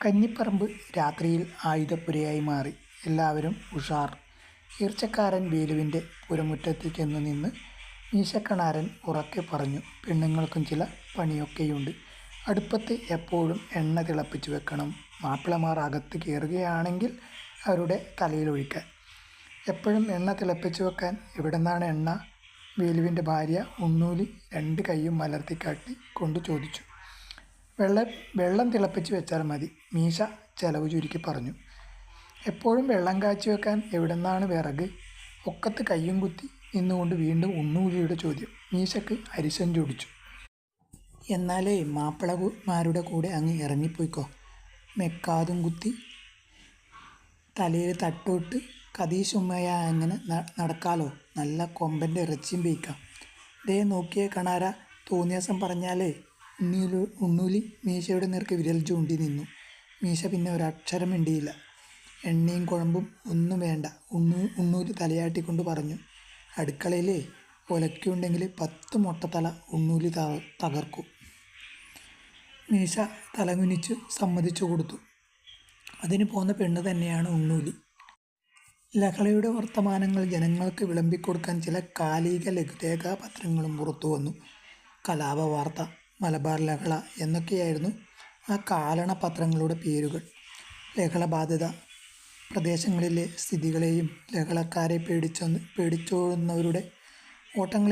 കഞ്ഞിപ്പറമ്പ് രാത്രിയിൽ ആയുധപ്പുരയായി മാറി. എല്ലാവരും ഉഷാർ. ഈർച്ചക്കാരൻ വേലുവിന്റെ പുരമുറ്റത്ത് ചെന്നു നിന്ന് മീശക്കണാരൻ ഉറക്കെ പറഞ്ഞു. "പെണ്ണുങ്ങൾക്കും ചില പണിയൊക്കെയുണ്ട്. അടുപ്പത്ത് എപ്പോഴും എണ്ണ തിളപ്പിച്ചു വെക്കണം. മാപ്പിളമാർ അകത്ത് കയറുകയാണെങ്കിൽ അവരുടെ തലയിലൊഴിക്കാൻ. " എപ്പോഴും എണ്ണ തിളപ്പിച്ചു വെക്കാൻ എവിടുന്നാണ് എണ്ണ? " വേലുവിന്റെ ഭാര്യ ഉണ്ണൂലി രണ്ട് കൈയും മലർത്തിക്കാട്ടി കൊണ്ട് ചോദിച്ചു. "വെള്ളം വെള്ളം തിളപ്പിച്ച് വെച്ചാൽ മതി. " മീശ ചെലവ് ചുരുക്കി പറഞ്ഞു. "എപ്പോഴും വെള്ളം കാച്ചി വെക്കാൻ എവിടുന്നാണ് വിറക്? " ഒക്കത്ത് കയ്യും കുത്തി നിന്നുകൊണ്ട് വീണ്ടും ഉണ്ണൂലിയുടെ ചോദ്യം. മീശക്ക് അരിശം ചോടിച്ചു "എന്നാലേ മാപ്പിളമാരുടെ കൂടെ അങ്ങ് ഇറങ്ങിപ്പോയിക്കോ മെക്കാതും കുത്തി തലയിൽ തട്ടോട്ട് കതീശുമ്മയ അങ്ങനെ നടക്കാലോ. നല്ല കൊമ്പന്റെ ഇറച്ചിയും പേയ്ക്കാം " "ദേ നോക്കിയേ കണാരാ, തോന്നിയാസം പറഞ്ഞാലേ! " ഉണ്ണൂലി മീശയുടെ നേർക്ക് വിരൽ ചൂണ്ടി നിന്നു. മീശ പിന്നെ ഒരക്ഷരം മിണ്ടിയില്ല. എണ്ണയും കുഴമ്പും ഒന്നും വേണ്ട" ഉണ്ണൂലി തലയാട്ടിക്കൊണ്ട് പറഞ്ഞു. അടുക്കളയിലേ ഒലക്കുണ്ടെങ്കിൽ പത്ത് മുട്ടത്തല ഉണ്ണൂലി തകർക്കും. " മീശ തലകുനിച്ച് സമ്മതിച്ചു കൊടുത്തു. അതിന് പോകുന്ന പെണ്ണ് തന്നെയാണ് ഉണ്ണൂലി. ലഹളയുടെ വർത്തമാനങ്ങൾ ജനങ്ങൾക്ക് വിളമ്പിക്കൊടുക്കാൻ ചില കാലിക ലഘുലേഖാ പത്രങ്ങളും പുറത്തു വന്നു കലാപവാർത്ത, മലബാർ ലഹള എന്നൊക്കെയായിരുന്നു ആ കാലണ പത്രങ്ങളുടെ പേരുകൾ. ലഹള ബാധിത പ്രദേശങ്ങളിലെ സ്ഥിതികളെയും ലഹളക്കാരെ പേടിച്ചോടുന്നവരുടെ ഓട്ടങ്ങളെപ്പറ്റിയും